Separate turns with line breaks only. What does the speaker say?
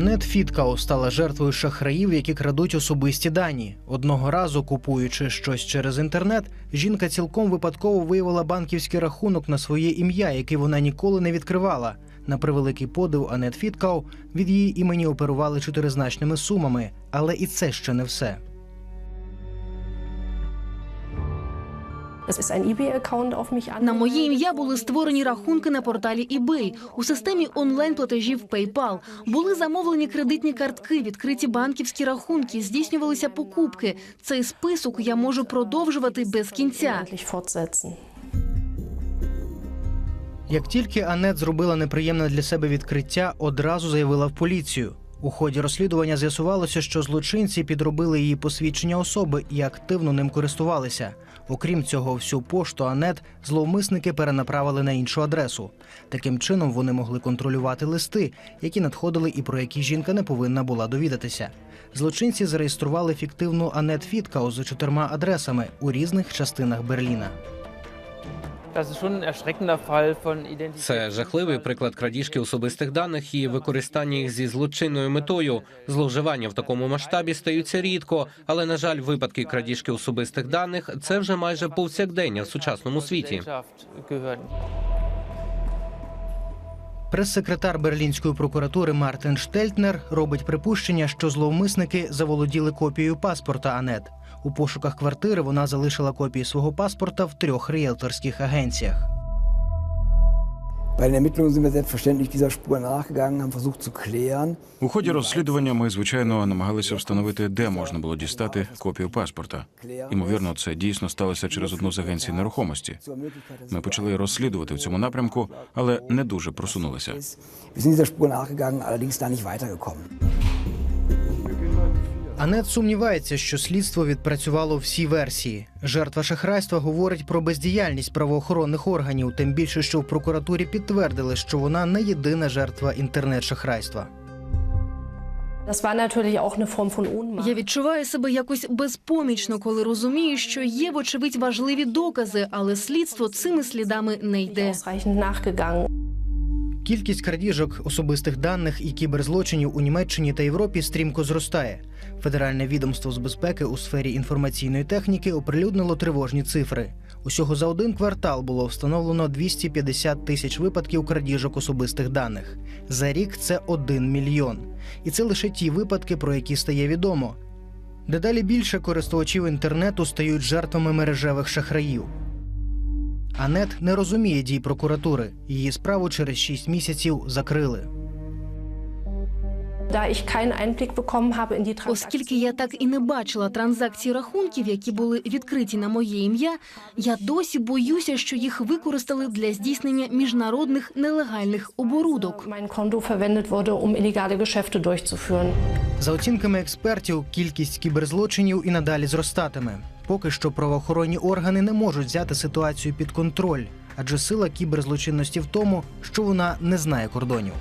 Анет Фіткау стала жертвою шахраїв, які крадуть особисті дані. Одного разу, купуючи щось через інтернет, жінка цілком випадково виявила банківський рахунок на своє ім'я, який вона ніколи не відкривала. На превеликий подив Анет Фіткау від її імені оперували чотиризначними сумами, але і це ще не все.
На моє ім'я були створені рахунки на порталі eBay. У системі онлайн-платежів PayPal. Були замовлені кредитні картки, відкриті банківські рахунки, здійснювалися покупки. Цей список я можу продовжувати без кінця.
Як тільки Анет зробила неприємне для себе відкриття, одразу заявила в поліцію. У ході розслідування з'ясувалося, що злочинці підробили її посвідчення особи і активно ним користувалися. Окрім цього, всю пошту Анет зловмисники перенаправили на іншу адресу. Таким чином вони могли контролювати листи, які надходили і про які жінка не повинна була довідатися. Злочинці зареєстрували фіктивну Анет Фіткау з чотирма адресами у різних частинах Берліна.
Це жахливий приклад крадіжки особистих даних і використання їх зі злочинною метою. Зловживання в такому масштабі стаються рідко, але на жаль, випадки крадіжки особистих даних це вже майже повсякдення в сучасному світі.
Прес-секретар берлінської прокуратури Мартин Штельтнер робить припущення, що зловмисники заволоділи копією паспорта Анет. У пошуках квартири вона залишила копії свого паспорта в трьох ріелторських агенціях.
У ході розслідування ми, звичайно, намагалися встановити, де можна було дістати копію паспорта. Ймовірно, це дійсно сталося через одну з агенцій нерухомості. Ми почали розслідувати в цьому напрямку, але не дуже просунулися.
Анет сумнівається, що слідство відпрацювало всі версії. Жертва шахрайства говорить про бездіяльність правоохоронних органів, тим більше, що в прокуратурі підтвердили, що вона не єдина жертва інтернет-шахрайства.
Я відчуваю себе якось безпомічно, коли розумію, що є, вочевидь, важливі докази, але слідство цими слідами не йде.
Кількість крадіжок особистих даних і кіберзлочинів у Німеччині та Європі стрімко зростає. Федеральне відомство з безпеки у сфері інформаційної техніки оприлюднило тривожні цифри. Усього за один квартал було встановлено 250 тисяч випадків крадіжок особистих даних. За рік це 1 мільйон. І це лише ті випадки, про які стає відомо. Дедалі більше користувачів інтернету стають жертвами мережевих шахраїв. Анет не розуміє дій прокуратури. Її справу через 6 місяців закрили.
Оскільки я так і не бачила транзакцій рахунків, які були відкриті на моє ім'я, я досі боюся, що їх використали для здійснення міжнародних нелегальних оборудок.
um.
За оцінками експертів, кількість кіберзлочинів і надалі зростатиме. Поки що правоохоронні органи не можуть взяти ситуацію під контроль, адже сила кіберзлочинності в тому, що вона не знає кордонів.